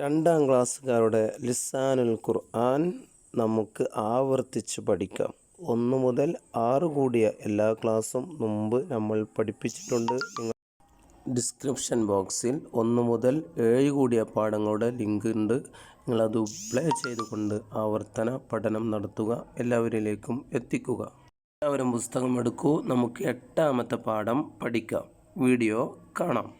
രണ്ടാം ക്ലാസ്സുകാരുടെ ലിസാനുൽ ഖുർആൻ നമുക്ക് ആവർത്തിച്ച് പഠിക്കാം. ഒന്ന് മുതൽ ആറ് കൂടിയ എല്ലാ ക്ലാസ്സും മുമ്പ് നമ്മൾ പഠിപ്പിച്ചിട്ടുണ്ട്. നിങ്ങൾ ഡിസ്ക്രിപ്ഷൻ ബോക്സിൽ ഒന്ന് മുതൽ ഏഴ് കൂടിയ പാഠങ്ങളുടെ ലിങ്ക് ഉണ്ട്. നിങ്ങളത് പ്ലേ ചെയ്തുകൊണ്ട് ആവർത്തന പഠനം നടത്തുക. എല്ലാവരിലേക്കും എത്തിക്കുക. എല്ലാവരും പുസ്തകം എടുക്കൂ. നമുക്ക് എട്ടാമത്തെ പാഠം പഠിക്കാം. വീഡിയോ കാണാം.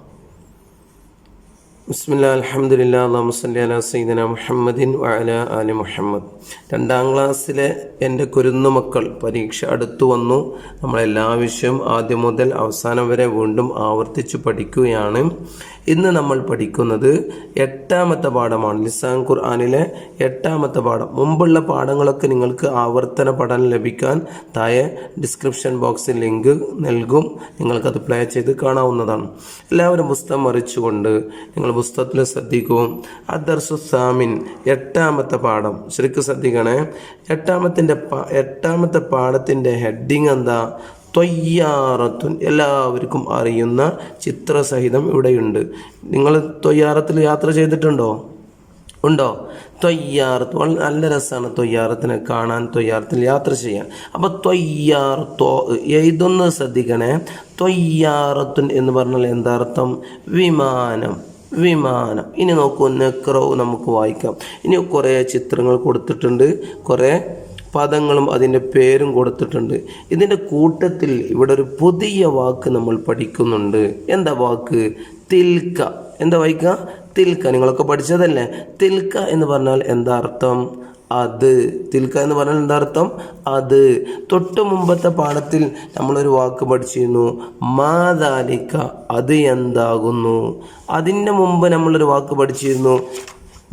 ബിസ്മില്ലാ അൽഹംദുലില്ലാ അള്ളാഹു സല്ലി അലാ സൈദന മുഹമ്മദിൻ വഅല അലി മുഹമ്മദ്. രണ്ടാം ക്ലാസ്സിലെ എന്റെ കുരുന്നുമക്കൾ പരീക്ഷ അടുത്തു വന്നു. നമ്മളെല്ലാ വിഷയവും ആദ്യം മുതൽ അവസാനം വരെ വീണ്ടും ആവർത്തിച്ച് പഠിക്കുകയാണ്. ഇന്ന് നമ്മൾ പഠിക്കുന്നത് എട്ടാമത്തെ പാഠമാണ്. ലിസാൻ ഖുർആാനിലെ എട്ടാമത്തെ പാഠം. മുമ്പുള്ള പാഠങ്ങളൊക്കെ നിങ്ങൾക്ക് ആവർത്തന പഠനം ലഭിക്കാൻ താഴെ ഡിസ്ക്രിപ്ഷൻ ബോക്സിൽ ലിങ്ക് നൽകും. നിങ്ങൾക്കത് പ്ലേ ചെയ്ത് കാണാവുന്നതാണ്. എല്ലാവരും പുസ്തകം മറിച്ചുകൊണ്ട് നിങ്ങൾ പുസ്തകത്തിൽ ശ്രദ്ധിക്കൂ അദർസു സാമിൻ എട്ടാമത്തെ പാഠം. ശരിക്കും ശ്രദ്ധിക്കണേ. എട്ടാമത്തിന്റെ എട്ടാമത്തെ പാഠത്തിന്റെ ഹെഡിങ് എന്താ? തൊയ്യാറത്തുൻ. എല്ലാവർക്കും അറിയുന്ന ചിത്രസഹിതം ഇവിടെയുണ്ട്. നിങ്ങൾ തൊയ്യാറത്തിൽ യാത്ര ചെയ്തിട്ടുണ്ടോ? ഉണ്ടോ? തൊയ്യാറത്ത്. വളരെ നല്ല രസമാണ് തൊയ്യാറത്തിനെ കാണാൻ തൊയ്യാറത്തിൽ യാത്ര ചെയ്യാൻ. അപ്പോൾ തൊയ്യാർ തോ ഇതൊന്ന് ശ്രദ്ധിക്കണേ. തൊയ്യാറത്തുൻ എന്ന് പറഞ്ഞാൽ എന്താർത്ഥം വിമാനം. വിമാനം. ഇനി നോക്കൂ നെക്രോ നമുക്ക് വായിക്കാം. ഇനി കുറേ ചിത്രങ്ങൾ കൊടുത്തിട്ടുണ്ട്. കുറേ പദങ്ങളും അതിന്റെ പേരും കൊടുത്തിട്ടുണ്ട്. ഇതിന്റെ കൂട്ടത്തിൽ ഇവിടെ ഒരു പുതിയ വാക്ക് നമ്മൾ പഠിക്കുന്നുണ്ട്. എന്താ വാക്ക്? തിൽക്ക. എന്താ വായിക്കുക? തിൽക്ക. നിങ്ങളൊക്കെ പഠിച്ചതല്ലേ? തിൽക്ക എന്ന് പറഞ്ഞാൽ എന്താ അർത്ഥം? അത്. തിൽക്ക എന്ന് പറഞ്ഞാൽ എന്താ അർത്ഥം അത്. തൊട്ട് മുമ്പത്തെ പാഠത്തിൽ നമ്മളൊരു വാക്ക് പഠിച്ചിരുന്നു. മാതാലിക്ക അത് എന്താകുന്നു? അതിന്റെ മുമ്പ് നമ്മളൊരു വാക്ക് പഠിച്ചിരുന്നു.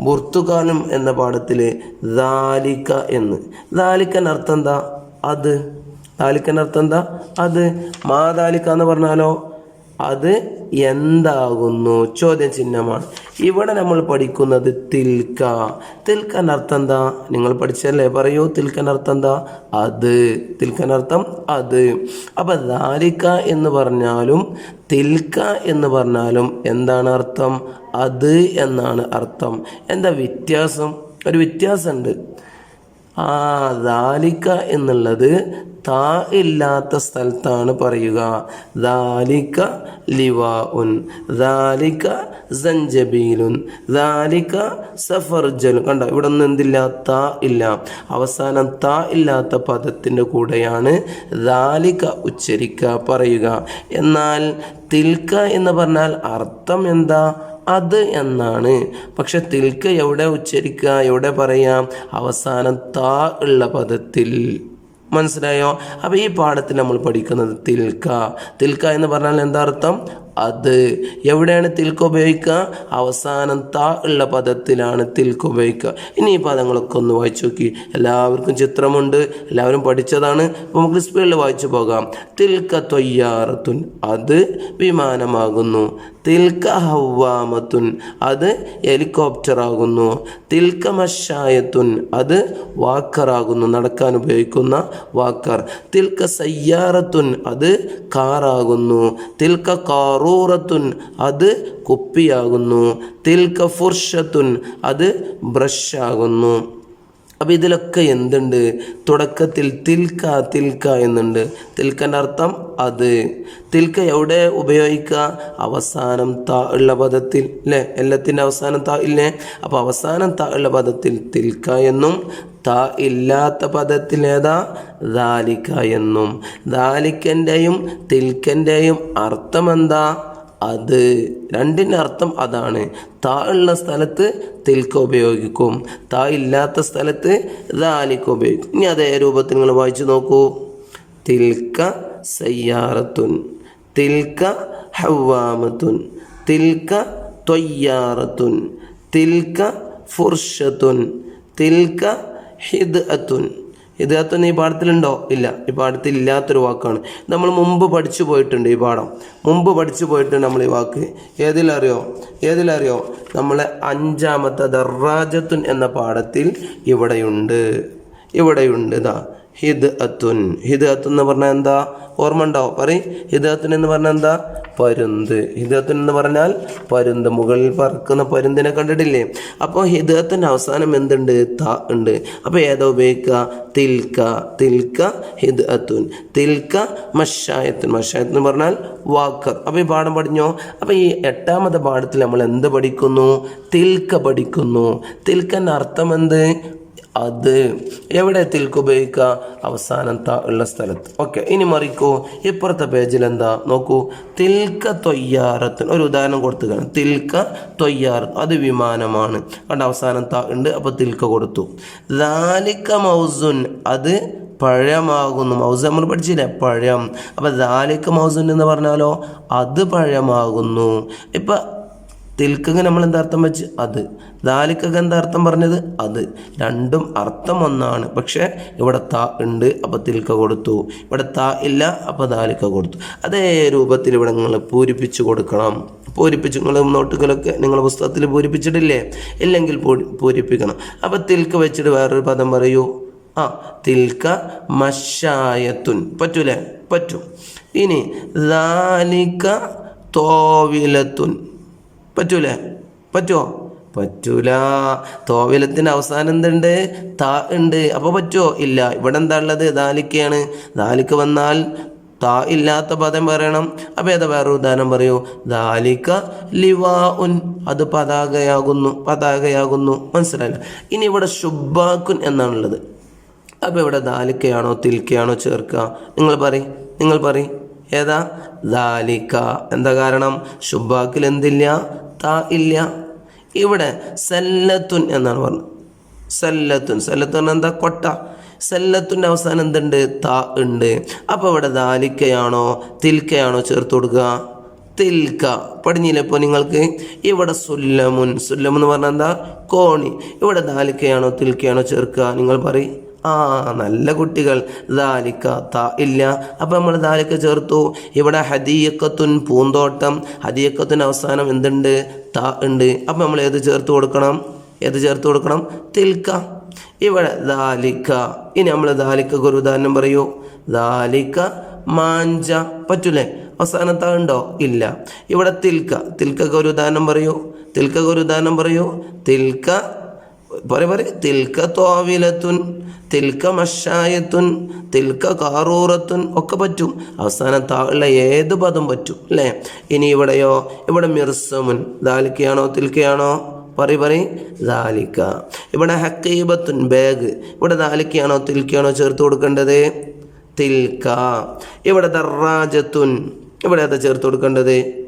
ബുർത്തുകാലം എന്ന പാഠത്തിൽ ദാലിക്ക എന്ന്. ദാലിക്കന്റെ അർത്ഥം എന്താ? അത്. ദാലിക്കന്റെ അർത്ഥം എന്താ? അത്. മാതാലിക്ക എന്ന് പറഞ്ഞാലോ? അത് എന്താകുന്നു? ചോദ്യം ചിഹ്നമാണ്. ഇവിടെ നമ്മൾ പഠിക്കുന്നത് തിൽക്ക. തിൽക്കൻ അർത്ഥം എന്താ? നിങ്ങൾ പഠിച്ചല്ലേ പറയൂ. തിൽക്കൻ അർത്ഥം എന്താ? അത്. തിൽക്കൻ അർത്ഥം അത്. അപ്പൊ ദാരിക്ക എന്ന് പറഞ്ഞാലും തിൽക്ക എന്ന് പറഞ്ഞാലും എന്താണ് അർത്ഥം? അത് എന്നാണ് അർത്ഥം. എന്താ വ്യത്യാസം? ഒരു വ്യത്യാസമുണ്ട്. ആ ദാലിക്ക എന്നുള്ളത് താ ഇല്ലാത്ത സ്ഥലത്താണ് പറയുക. ദാലിക്ക ലിവാഉൻ ദാലിക്ക സഞ്ചബീലുൻ ദാലിക്ക സഫർജലുൻ. കണ്ടോ ഇവിടെ ഒന്നും എന്തില്ല? താ ഇല്ല. അവസാനം താ ഇല്ലാത്ത പദത്തിന്റെ കൂടെയാണ് ദാലിക്ക ഉച്ചരിക്കുക പറയുക. എന്നാൽ തിൽക്ക എന്ന് പറഞ്ഞാൽ അർത്ഥം എന്താ? അത് എന്നാണ്. പക്ഷെ തിൽക്ക എവിടെ ഉച്ചരിക്കുക എവിടെ പറയാം അവസാനം താ ഉള്ള പദത്തിൽ. മനസ്സിലായോ? അപ്പോൾ ഈ പാഠത്തിൽ നമ്മൾ പഠിക്കുന്നത് തിൽക്ക. തിൽക്ക എന്ന് പറഞ്ഞാൽ എന്താ അർത്ഥം? അത്. എവിടെയാണ് തിൽക്ക ഉപയോഗിക്കുക? അവസാനം താ ഉള്ള പദത്തിലാണ് തിൽക്ക ഉപയോഗിക്കുക. ഇനി ഈ പദങ്ങളൊക്കെ ഒന്ന് വായിച്ചു നോക്കി. എല്ലാവർക്കും ചിത്രമുണ്ട്. എല്ലാവരും പഠിച്ചതാണ്. അപ്പോൾ നമുക്ക് സ്പീഡിൽ വായിച്ചു പോകാം. തിൽക്ക തൊയ്യാറത്തുൻ. അത് വിമാനമാകുന്നു. തിൽക്ക ഹവ്വാമത്തുൻ അത് ഹെലികോപ്റ്ററാകുന്നു. തിൽക്ക മഷായത്തുൻ അത് വാക്കറാകുന്നു നടക്കാൻ ഉപയോഗിക്കുന്ന വാക്കർ. തിൽക്ക സയ്യാറത്തുൻ അത് കാറാകുന്നു. തിൽക്ക കാറൂറത്തുൻ അത് കുപ്പിയാകുന്നു. തിൽക്ക ഫുർഷത്തുൻ അത് ബ്രഷാകുന്നു. അപ്പോൾ ഇതിലൊക്കെ എന്തുണ്ട്? തുടക്കത്തിൽ തിൽക്ക തിൽക്ക എന്നുണ്ട്. തിൽക്കന്റെ അർത്ഥം അത്. തിൽക്ക എവിടെ ഉപയോഗിക്കുക? അവസാനം ത ഉള്ള പദത്തിൽ അല്ലേ എല്ലാത്തിന്റെ അവസാനം ത ഇല്ലേ? അപ്പോൾ അവസാനം ത ഉള്ള പദത്തിൽ തിൽക്ക എന്നും ത ഇല്ലാത്ത പദത്തിൽ ഏതാ? ദാലിക്ക എന്നും. ദാലിക്കന്റെയും തിൽക്കന്റെയും അർത്ഥം എന്താ? അത് രണ്ടിന്റെ അർത്ഥം അതാണ്. താ ഉള്ള സ്ഥലത്ത് തിൽക്ക ഉപയോഗിക്കും. താ ഇല്ലാത്ത സ്ഥലത്ത് ദാലിക്ക ഉപയോഗിക്കും. ഇനി അതേ രൂപത്തിൽ നിങ്ങൾ വായിച്ചു നോക്കൂ. തിൽക്ക സയ്യാറത്തുൻ. തിൽക്ക ഹവാമത്തുൻ തിൽക്ക ത്വയ്യാറത്തുൻ തിൽക്ക ഫുർഷത്തുൻ. തിൽക്ക ഹിദ് അത്തുൻ ഇദ്ദേഹത്തിന് ഈ പാഠത്തിലുണ്ടോ? ഇല്ല. ഈ പാഠത്തിൽ ഇല്ലാത്തൊരു വാക്കാണ്. നമ്മൾ മുമ്പ് പഠിച്ചു പോയിട്ടുണ്ട് ഈ പാഠം. മുമ്പ് പഠിച്ചു പോയിട്ടുണ്ട് നമ്മൾ ഈ വാക്ക്. ഏതിലറിയോ? ഏതിലറിയോ? നമ്മളെ അഞ്ചാമത്തെ ദർറാജത്തുൻ എന്ന പാഠത്തിൽ ഇവിടെയുണ്ട്. ഇവിടെയുണ്ട്. ഇതാ ഹിദ് അത്തുൻ ഹിദ് അത്തുൻ എന്ന് പറഞ്ഞാൽ എന്താ? ഓർമ്മ ഉണ്ടാവും പറയും. ഹിദ് അത്തുൻ എന്ന് പറഞ്ഞാൽ എന്താ? പരുന്ത്. ഹിദത്തുൻ എന്ന് പറഞ്ഞാൽ പരുന്ത്. മുകളിൽ പറക്കുന്ന പരുന്തിനെ കണ്ടിട്ടില്ലേ? അപ്പോൾ ഹിദത്തിന്റെ അവസാനം എന്തുണ്ട്? ത ഉണ്ട്. അപ്പോൾ ഏതാ ഉപയോഗിക്കുക? തിൽക്ക. തിൽക്ക ഹിദ് അത്തുൻ തിൽക്ക മഷായത്തുൻ. മഷായത്ത് എന്ന് പറഞ്ഞാൽ വാക്കർ. അപ്പോൾ ഈ പാഠം പഠിഞ്ഞോ? അപ്പോൾ ഈ എട്ടാമത്തെ പാഠത്തിൽ നമ്മൾ എന്ത് പഠിക്കുന്നു? തിൽക്ക പഠിക്കുന്നു. തിൽക്കന്റെ അർത്ഥം എന്ത്? അത് എവിടെ തിൽക്ക് ഉപയോഗിക്കുക അവസാനം ഉള്ള സ്ഥലത്ത്. ഓക്കെ ഇനി മറിക്കൂ. ഇപ്പുറത്തെ പേജിൽ എന്താ? നോക്കൂ. തിൽക്ക തൊയ്യാറത്തിന് ഒരു ഉദാഹരണം കൊടുത്തു കാണാം. തിൽക്ക തൊയ്യാറത്ത്. അത് വിമാനമാണ്. കണ്ട അവസാനം ത ഉണ്ട്. അപ്പോൾ തിൽക്ക കൊടുത്തു. ദാലിക്ക മൗസുൻ. അത് പഴമാകുന്നു. മൗസ് നമ്മൾ പഠിച്ചില്ലേ? പഴം. അപ്പോൾ ദാലിക്ക മൗസുൻ എന്ന് പറഞ്ഞാലോ? അത് പഴമാകുന്നു. ഇപ്പം തിൽക്കക്ക് നമ്മൾ എന്താർത്ഥം വെച്ച്? അത്. ദാലിക്കക്ക് എന്താർത്ഥം പറഞ്ഞത്? അത്. രണ്ടും അർത്ഥം ഒന്നാണ്. പക്ഷേ ഇവിടെ ത ഉണ്ട് അപ്പോൾ തിൽക്ക കൊടുത്തു. ഇവിടെ ത ഇല്ല അപ്പോൾ ദാലിക്ക കൊടുത്തു. അതേ രൂപത്തിൽ ഇവിടെ നിങ്ങൾ പൂരിപ്പിച്ച് കൊടുക്കണം. പൂരിപ്പിച്ച് നിങ്ങൾ നോട്ടുകളൊക്കെ നിങ്ങൾ പുസ്തകത്തിൽ പൂരിപ്പിച്ചിട്ടില്ലേ? ഇല്ലെങ്കിൽ പൂരി- പൂരിപ്പിക്കണം. അപ്പോൾ തിൽക്ക വെച്ചിട്ട് വേറൊരു പദം പറയൂ. ആ തിൽക്ക മഷായത്തുൻ. പറ്റൂലേ? പറ്റും. ഇനി ദാലിക്ക തോവിലത്തുൻ. പറ്റൂലേ. പറ്റുമോ പറ്റൂല. തോവിലത്തിന് അവസാനം എന്തുണ്ട്? താ ഉണ്ട്. അപ്പോൾ പറ്റുമോ ഇല്ല. ഇവിടെ എന്താ ഉള്ളത്? ദാലിക്കയാണ്. ദാലിക്ക വന്നാൽ താ ഇല്ലാത്ത പദം പറയണം. അപ്പോൾ ഏതാ വേറെ ഉദാഹരണം പറയൂ? ദാലിക്ക ലിവാ ഉൻ അത് പതാകയാകുന്നു. പതാകയാകുന്നു. മനസ്സിലായില്ല? ഇനി ഇവിടെ ശുബാക്കുൻ എന്നാണുള്ളത് അപ്പോൾ ഇവിടെ ദാലിക്കയാണോ തിൽക്കയാണോ ചേർക്കുക? നിങ്ങൾ പറയും. നിങ്ങൾ പറയും. ഏതാ? ദാലിക്ക. എന്താ കാരണം? ശുബാക്കിൽ എന്തില്ല? താ ഇല്ല. ഇവിടെ സല്ലത്തുൻ എന്നാണ് പറഞ്ഞത്. സല്ലത്തുൻ. സല്ലത്തുൻ എന്താ? കൊട്ട. സല്ലത്തിന്റെ അവസാനം എന്തുണ്ട്? താ ഉണ്ട്. അപ്പോൾ ഇവിടെ ദാലിക്കയാണോ തിൽക്കയാണോ ചേർത്ത് കൊടുക്കുക? തിൽക്ക. പഠിഞ്ഞില്ലേ ഇപ്പോൾ നിങ്ങൾക്ക്? ഇവിടെ സുല്ലമുൻ. സുല്ലം എന്ന് പറഞ്ഞാൽ എന്താ? കോണി. ഇവിടെ ദാലിക്കയാണോ തിൽക്കയാണോ ചേർക്കുക? നിങ്ങൾ പറയും. ആ നല്ല കുട്ടികൾ. ദാലിക്ക ത ഇല്ല. അപ്പം നമ്മൾ ദാലിക്ക ചേർത്തു. ഇവിടെ ഹദീയക്കത്തുൻ പൂന്തോട്ടം. ഹദീയക്കത്തുൻ അവസാനം എന്തുണ്ട്? ത ഉണ്ട്. അപ്പം നമ്മൾ ഏത് ചേർത്ത് കൊടുക്കണം? ഏത് ചേർത്ത് കൊടുക്കണം? തിൽക്ക. ഇവിടെ ദാലിക്ക. ഇനി നമ്മൾ ദാലിക്ക ഒരു ഉദാഹരണം പറയൂ. ദാലിക്ക മാഞ്ച. പറ്റൂലേ? അവസാനത്താ ഉണ്ടോ? ഇല്ല. ഇവിടെ തിൽക്ക. തിൽക്കൊക്കെ ഒരു ഉദാഹരണം പറയൂ. തിൽക്കൊക്കെ ഒരു ഉദാഹരണം പറയൂ. തിൽക്ക പറ പറ തിൽക്ക തോവിലത്തുൻ തിൽക്ക മഷായത്തുൻ തിൽക്ക കാറൂറത്തുൻ ഒക്കെ പറ്റും. അവസാനം താഴെ ഏത് പദം പറ്റും അല്ലേ? ഇനി ഇവിടെയോ? ഇവിടെ മിർസമുൻ. ദാലിക്കയാണോ? തിൽക്കയാണോ? പറ പറയും. ദാലിക്ക. ഇവിടെ ഹക്കീബത്തുൻ ബാഗ്. ഇവിടെ ദാലിക്കയാണോ? തിൽക്കയാണോ ചേർത്ത് കൊടുക്കേണ്ടത്? തിൽക്ക. ഇവിടെ ദറാജത്തുൻ ഇവിടെ അത് ചേർത്ത് കൊടുക്കേണ്ടത്?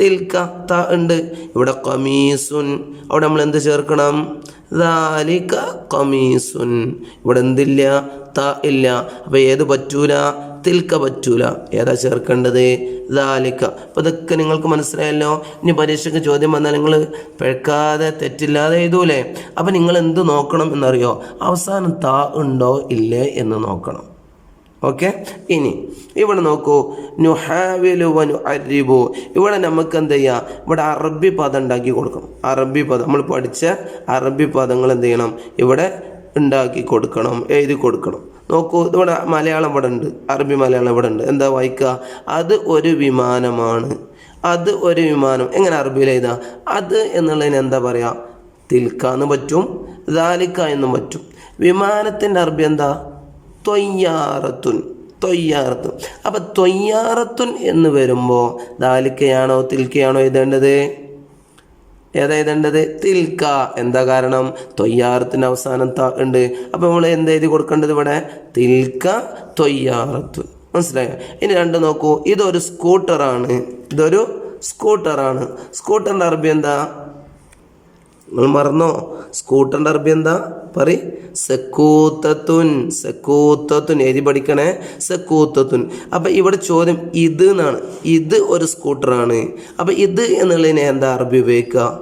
തിൽക്ക ത ഉണ്ട്. ഇവിടെ കമീസുൻ അവിടെ നമ്മൾ എന്ത് ചേർക്കണം? ദാലിക കമീസുൻ ഇവിടെ എന്തില്ല? ത ഇല്ല. അപ്പോൾ ഏത് പറ്റൂല? തിൽക്ക പറ്റൂല. ഏതാ ചേർക്കേണ്ടത്? ദാലിക്ക അപ്പോൾ ഇതൊക്കെ നിങ്ങൾക്ക് മനസ്സിലായല്ലോ? ഇനി പരീക്ഷയ്ക്ക് ചോദ്യം വന്നാൽ നിങ്ങൾ പിഴക്കാതെ തെറ്റില്ലാതെ എഴുതൂലേ? അപ്പോൾ നിങ്ങൾ എന്ത് നോക്കണം എന്നറിയോ? അവസാനം താ ഉണ്ടോ? ഇല്ലേ എന്ന് നോക്കണം. ഓക്കെ? ഇനി ഇവിടെ നോക്കൂ. നുഹാവിലു വനു അരിബു ഇവിടെ നമുക്ക് എന്ത് ചെയ്യാം ഇവിടെ അറബി പദം ഉണ്ടാക്കി കൊടുക്കണം. അറബി പദം. നമ്മൾ പഠിച്ച അറബി പദങ്ങൾ എന്ത് ചെയ്യണം? ഇവിടെ ഉണ്ടാക്കി കൊടുക്കണം. എഴുതി കൊടുക്കണം. നോക്കൂ ഇവിടെ മലയാളം ഇവിടെ ഉണ്ട്. അറബി മലയാളം ഇവിടെ ഉണ്ട്. എന്താ വായിക്കുക? അത് ഒരു വിമാനമാണ്. അത് ഒരു വിമാനം. എങ്ങനെ അറബിയിൽ എഴുതാം? അത് എന്നുള്ളതിന് എന്താ പറയുക തിൽക്കാന്ന് പറ്റും ദാലിക്ക എന്നും പറ്റും. വിമാനത്തിന്റെ അറബി എന്താ? തൊയ്യാറത്തുൻ തൊയ്യാറത്തുൻ. അപ്പം തൊയ്യാറത്തുൻ എന്ന് വരുമ്പോൾ ദാലിക്കയാണോ തിൽക്കയാണോ എഴുതേണ്ടത്? ഏതാ എഴുതേണ്ടത്? തിൽക്ക. എന്താ കാരണം? തൊയ്യാറത്തിന് അവസാനം ത ഉണ്ട്. അപ്പം നമ്മൾ എന്ത് എഴുതി കൊടുക്കേണ്ടത് ഇവിടെ? തിൽക്ക തൊയ്യാറത്തുൻ. മനസ്സിലായോ? ഇനി രണ്ട് നോക്കൂ. ഇതൊരു സ്കൂട്ടറാണ്. ഇതൊരു സ്കൂട്ടറാണ്. സ്കൂട്ടറിന്റെ അറബി എന്താ? നിങ്ങൾ മറന്നോ? സ്കൂട്ടറിന്റെ അറബി എന്താ? പറ സക്കൂത്തത്തുൻ സക്കൂത്തത്തുൻ. എഴുതി പഠിക്കണേ. സക്കൂത്തത്തുൻ. അപ്പം ഇവിടെ ചോദ്യം ഇത് എന്നാണ്. ഇത് ഒരു സ്കൂട്ടറാണ്. അപ്പം ഇത് എന്നുള്ളതിനെ എന്താ അറബി ഉപയോഗിക്കുക?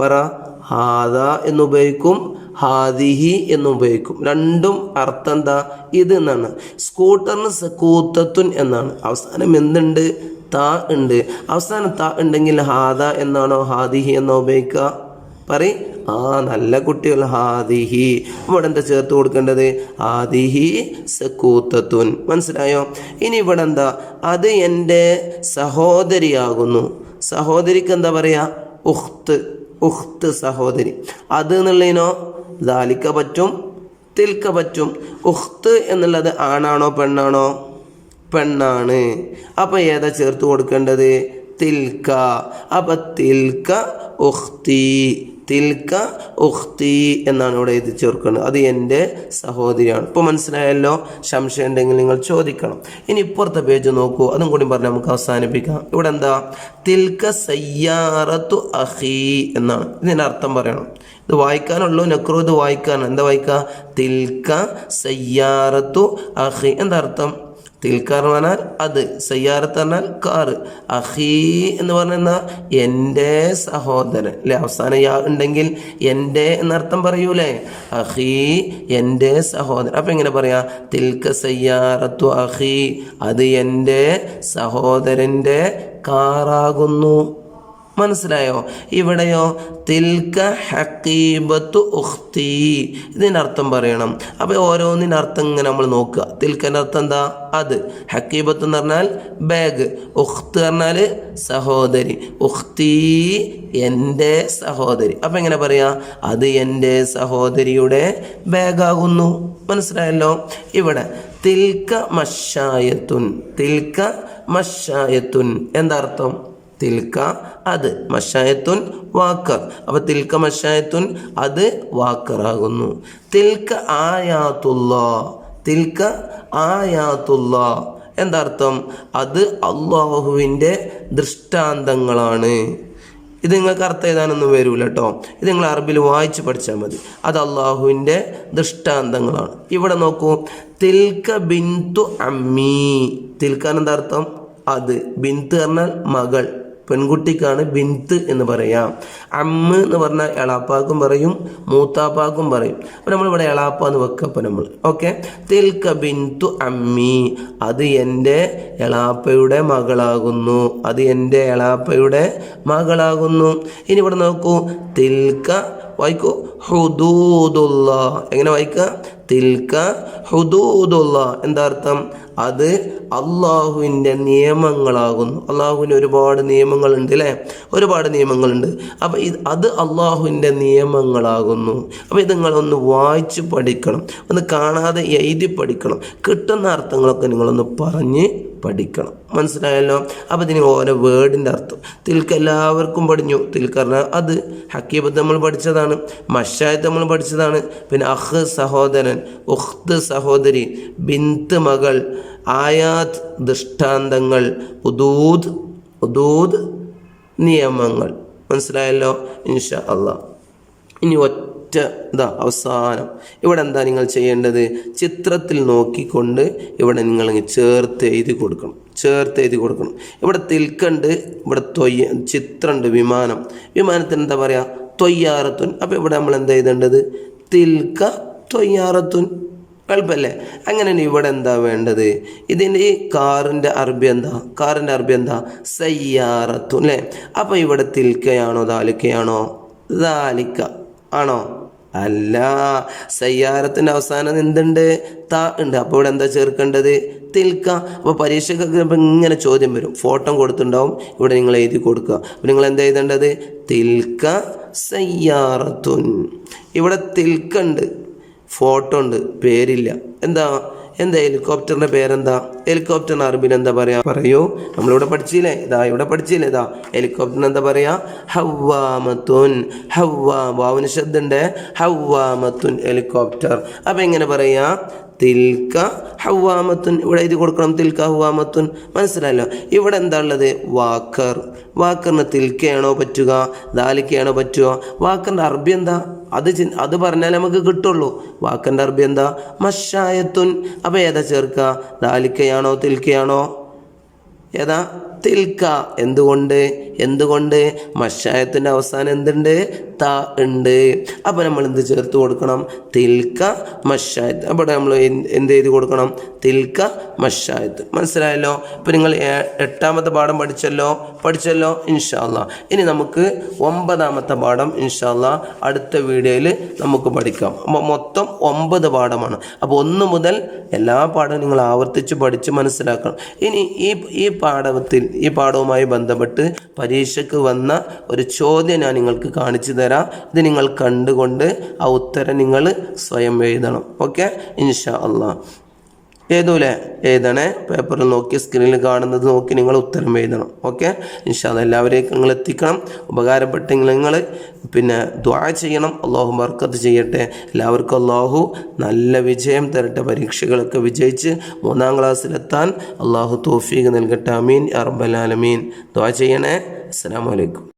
പറ. ഹാദ എന്നുപയോഗിക്കും ഹാദിഹി എന്നുപയോഗിക്കും രണ്ടും അർത്ഥം എന്താ? ഇത് എന്നാണ്. സ്കൂട്ടറിന് സക്കൂത്തത്തുൻ എന്നാണ്. അവസാനം എന്തുണ്ട്? താ ഉണ്ട്. അവസാനം താ ഉണ്ടെങ്കിൽ ഹാദ എന്നാണോ? ഹാദിഹി എന്നോ ഉപയോഗിക്കുക? പറ ആ നല്ല കുട്ടികൾ ഹാദിഹി. ഇവിടെ എന്താ ചേർത്ത് കൊടുക്കേണ്ടത്? ആദിഹി സക്കൂത്തത്തുൻ മനസ്സിലായോ? ഇനി ഇവിടെ എന്താ? അത് എന്റെ സഹോദരിയാകുന്നു. സഹോദരിക്ക് എന്താ പറയുക ഉഹ്ത്ത് ഉഹ്ത്ത് സഹോദരി. അത് എന്നുള്ളതിനോ? ദാലിക്ക പറ്റും തിൽക്ക പറ്റും. ഉഹ്ത്ത് എന്നുള്ളത് ആണാണോ പെണ്ണാണോ? പെണ്ണാണ്. അപ്പം ഏതാ ചേർത്ത് കൊടുക്കേണ്ടത്? തിൽക്ക. അപ്പം തിൽക്ക ഉഖ്തി. തിൽക്ക ഉഖ്തി എന്നാണ് ഇവിടെ എഴുതി ചേർക്കുന്നത്. അത് എന്റെ സഹോദരിയാണ്. ഇപ്പോൾ മനസ്സിലായല്ലോ? സംശയം ഉണ്ടെങ്കിൽ നിങ്ങൾ ചോദിക്കണം. ഇനി ഇപ്പുറത്തെ പേജ് നോക്കൂ. അതും കൂടി പറഞ്ഞ് നമുക്ക് അവസാനിപ്പിക്കാം. ഇവിടെ എന്താ? തിൽക്ക സയ്യാറത്തു അഹി എന്നാണ്. ഇതിന്റെ അർത്ഥം പറയണം. ഇത് വായിക്കാനുള്ളൂ. നെക്രോ ഇത് വായിക്കാനാണ്. എന്താ വായിക്കുക? തിൽക്ക സയ്യാറത്തു അഹി എന്താ അർത്ഥം? തിൽക്കാർ പറഞ്ഞാൽ അത് സയ്യാറത്ത് പറഞ്ഞാൽ കാറ് അഹീ എന്ന് പറഞ്ഞാൽ എന്റെ സഹോദരൻ. അല്ലെ? അവസാനം യാ ഉണ്ടെങ്കിൽ എന്റെ എന്നർത്ഥം പറയൂലേ? അഹീ എന്റെ സഹോദരൻ. അപ്പം എങ്ങനെ പറയാ? തിൽക്ക സയ്യാറത്തു അഹീ. അത് എന്റെ സഹോദരന്റെ കാറാകുന്നു. മനസ്സിലായോ? ഇവിടെയോ തിൽക്ക ഹക്കീബത്തു ഉഖ്തി ഇതിന്റെ അർത്ഥം പറയണം. അപ്പോൾ ഓരോന്നിന്റെ അർത്ഥം ഇങ്ങനെ നമ്മൾ നോക്കുക. തിൽക്കന്റെ അർത്ഥം എന്താ? അത്. ഹക്കീബത്ത് എന്ന് പറഞ്ഞാൽ ബാഗ്. ഉഖ്ത് പറഞ്ഞാൽ സഹോദരി. ഉഖ്തി എന്റെ സഹോദരി. അപ്പം എങ്ങനെ പറയാ? അത് എന്റെ സഹോദരിയുടെ ബാഗാകുന്നു. മനസ്സിലായല്ലോ? ഇവിടെ തിൽക്ക മഷായത്തുൻ തിൽക്ക മഷായത്തുൻ. എന്താ അർത്ഥം? തിൽക്ക അത് മഷായത്തുൻ വാക്കർ. അപ്പൊ തിൽക്ക മഷായത്തുൻ അത് വാക്കറാകുന്നു. തിൽക്ക ആയാത്തുള്ള തിൽക്ക ആയാത്തുള്ള എന്താർത്ഥം? അത് അള്ളാഹുവിന്റെ ദൃഷ്ടാന്തങ്ങളാണ്. ഇത് നിങ്ങൾക്ക് അർത്ഥം എഴുതാനൊന്നും വരൂല കേട്ടോ ഇത് നിങ്ങൾ അറബിൽ വായിച്ച് പഠിച്ചാൽ മതി. അത് അള്ളാഹുവിന്റെ ദൃഷ്ടാന്തങ്ങളാണ്. ഇവിടെ നോക്കൂ. തിൽക്ക ബിന്തു അമ്മീ. തിൽക്കാൻ എന്താർത്ഥം അത്. ബിന്ത് പറഞ്ഞാൽ മകൾ. പെൺകുട്ടിക്കാണ് ബിന്ത് എന്ന് പറയാം. അമ്മ എന്ന് പറഞ്ഞാൽ എളാപ്പാക്കും പറയും മൂത്താപ്പാക്കും പറയും. അപ്പം നമ്മളിവിടെ എളാപ്പ എന്ന് വെക്കപ്പം നമ്മൾ. ഓക്കെ? തിൽക്ക ബിന്തു അമ്മി. അത് എന്റെ എളാപ്പയുടെ മകളാകുന്നു. അത് എന്റെ എളാപ്പയുടെ മകളാകുന്നു. ഇനി ഇവിടെ നോക്കൂ. തിൽക്ക വായിക്കൂ. ഹുദൂദുള്ള എങ്ങനെ വായിക്കുക തിൽക്ക ഹുദൂദുള്ള എന്താ അർത്ഥം? അത് അള്ളാഹുവിന്റെ നിയമങ്ങളാകുന്നു. അള്ളാഹുവിന് ഒരുപാട് നിയമങ്ങളുണ്ട് അല്ലേ? ഒരുപാട് നിയമങ്ങളുണ്ട്. അപ്പോൾ ഇത് അത് അള്ളാഹുവിന്റെ നിയമങ്ങളാകുന്നു. അപ്പോൾ ഇത് നിങ്ങളൊന്ന് വായിച്ച് പഠിക്കണം. ഒന്ന് കാണാതെ എഴുതി പഠിക്കണം. കിട്ടുന്ന അർത്ഥങ്ങളൊക്കെ നിങ്ങളൊന്ന് പറഞ്ഞ് പഠിക്കണം. മനസ്സിലായല്ലോ? അപ്പോൾ ഇതിന് ഓരോ വേർഡിന്റെ അർത്ഥം. തിൽക്ക് എല്ലാവർക്കും പഠിഞ്ഞു. തിൽക്ക് പറഞ്ഞാൽ അത് ഹക്കീബത്ത് നമ്മൾ പഠിച്ചതാണ് മഷായത്ത് നമ്മൾ പഠിച്ചതാണ്. പിന്നെ അഹ് സഹോദരൻ ഉഖ്ത് സഹോദരി ബിന്ത് മകൾ ആയാത് ദൃഷ്ടാന്തങ്ങൾ ഉദൂദ് ഉദൂദ് നിയമങ്ങൾ. മനസ്സിലായല്ലോ? ഇൻഷാ അള്ളാഹ് ഇനി ഒറ്റ ഇതാ അവസാനം ഇവിടെ എന്താ നിങ്ങൾ ചെയ്യേണ്ടത്? ചിത്രത്തിൽ നോക്കിക്കൊണ്ട് ഇവിടെ നിങ്ങൾ ചേർത്ത് എഴുതി കൊടുക്കണം ചേർത്ത് എഴുതി കൊടുക്കണം. ഇവിടെ തിൽക്കുണ്ട് ഇവിടെ തൊയ്യ ചിത്രമുണ്ട് വിമാനം. വിമാനത്തിന് എന്താ പറയുക തൊയ്യാറത്തുൻ. അപ്പോൾ ഇവിടെ നമ്മൾ എന്താ എഴുതേണ്ടത്? തിൽക്ക തൊയ്യാറത്തുൻ. എളുപ്പമല്ലേ അങ്ങനെ ഇവിടെ എന്താ വേണ്ടത്? ഇതിന്റെ ഈ കാറിന്റെ അറബി എന്താ? കാറിന്റെ അറബി എന്താ? സയ്യാറത്തുൻ അല്ലേ? അപ്പോൾ ഇവിടെ തിൽക്കയാണോ ദാലിക്കയാണോ? ദാലിക്ക. ആണോ? അല്ല സയ്യാറത്തിന്റെ അവസാനം എന്തുണ്ട്? ത ഉണ്ട്. അപ്പോൾ ഇവിടെ എന്താ ചേർക്കേണ്ടത്? തിൽക്ക. അപ്പോൾ പരീക്ഷയ്ക്കൊക്കെ ഇപ്പം ഇങ്ങനെ ചോദ്യം വരും. ഫോട്ടോ കൊടുത്തിട്ടുണ്ടാവും. ഇവിടെ നിങ്ങൾ എഴുതി കൊടുക്കുക. അപ്പോൾ നിങ്ങൾ എന്താ എഴുതേണ്ടത്? തിൽക്ക സയ്യാറത്തുൻ. ഇവിടെ തിൽക്കുണ്ട് ഫോട്ടോ ഉണ്ട്. പേരില്ല. എന്താ? എന്താ ഹെലികോപ്റ്ററിന്റെ പേരെന്താ? ഹെലികോപ്റ്ററിന് അറബിൽ എന്താ പറയാ? പറയൂ. നമ്മളിവിടെ പഠിച്ചില്ലേ? ഇതാ ഇവിടെ പഠിച്ചില്ലേ? ഇതാ ഹെലികോപ്റ്ററിന് എന്താ പറയാ? ഹവാമത്തുൻ ഹവ്വാ വാവിന് ശബ്ദുണ്ട് ഹവാമത്തുൻ ഹെലികോപ്റ്റർ അപ്പൊ എങ്ങനെ പറയാ? തിൽക്ക ഹവാമത്തുൻ ഇവിടെ എഴുതി കൊടുക്കണം. തിൽക്ക ഹവാമത്തുൻ മനസ്സിലായല്ലോ? ഇവിടെ എന്താ ഉള്ളത്? വാക്കർ. വാക്കറിന് തിൽക്കയാണോ പറ്റുക? ദാലിക്കയാണോ പറ്റുക? വാക്കറിന്റെ അറബി എന്താ? അത് അത് പറഞ്ഞാൽ നമുക്ക് കിട്ടുള്ളൂ. വാക്കന്റെ അറബി എന്താ? മഷായത്തുൻ. അപ്പോൾ ഏതാ ചേർക്കുക? ദാലിക്കയാണോ തിൽക്കയാണോ? ഏതാ? തിൽക്ക എന്തുകൊണ്ട്? എന്തുകൊണ്ട്? മഷായത്തിന്റെ അവസാനം എന്തുണ്ട്? ത ഉണ്ട്. അപ്പോൾ നമ്മൾ എന്ത് ചേർത്ത് കൊടുക്കണം? തിൽക്ക മഷായത്ത്. അവിടെ നമ്മൾ എന്ത് ചെയ്ത് കൊടുക്കണം? തിൽക്ക മഷായത്ത്. മനസ്സിലായല്ലോ? ഇപ്പം നിങ്ങൾ എട്ടാമത്തെ പാഠം പഠിച്ചല്ലോ? പഠിച്ചല്ലോ? ഇൻഷാല്ല ഇനി നമുക്ക് ഒമ്പതാമത്തെ പാഠം ഇൻഷാല്ല അടുത്ത വീഡിയോയിൽ നമുക്ക് പഠിക്കാം. അപ്പോൾ മൊത്തം ഒമ്പത് പാഠമാണ്. അപ്പോൾ ഒന്ന് മുതൽ എല്ലാ പാഠവും നിങ്ങൾ ആവർത്തിച്ച് പഠിച്ച് മനസ്സിലാക്കണം. ഇനി ഈ ഈ പാഠത്തിൽ ഈ പാഠവുമായി ബന്ധപ്പെട്ട് പരീക്ഷയ്ക്ക് വന്ന ഒരു ചോദ്യം ഞാൻ നിങ്ങൾക്ക് കാണിച്ചു തരാം. ഇത് നിങ്ങൾ കണ്ടുകൊണ്ട് ആ ഉത്തരം നിങ്ങൾ സ്വയം എഴുതണം. ഓക്കെ? ഇൻഷാ അള്ളാ. എഴുതൂലേ എഴുതണേ പേപ്പറിൽ നോക്കി സ്ക്രീനിൽ കാണുന്നത് നോക്കി നിങ്ങൾ ഉത്തരം എഴുതണം. ഓക്കെ ഇൻഷാല്ല എല്ലാവരെയും നിങ്ങൾ എത്തിക്കണം. ഉപകാരപ്പെട്ടെങ്കിൽ നിങ്ങൾ പിന്നെ ദ്വാ ചെയ്യണം. അള്ളാഹു ബർക്കത്ത് ചെയ്യട്ടെ. എല്ലാവർക്കും അള്ളാഹു നല്ല വിജയം തരട്ടെ. പരീക്ഷകളൊക്കെ വിജയിച്ച് മൂന്നാം ക്ലാസ്സിലെത്താൻ അള്ളാഹു തോഫീഖ് നൽകട്ടെ. അമീൻ അറബലാലമീൻ ദ്വാ ചെയ്യണേ. അസ്സാം വലൈക്കും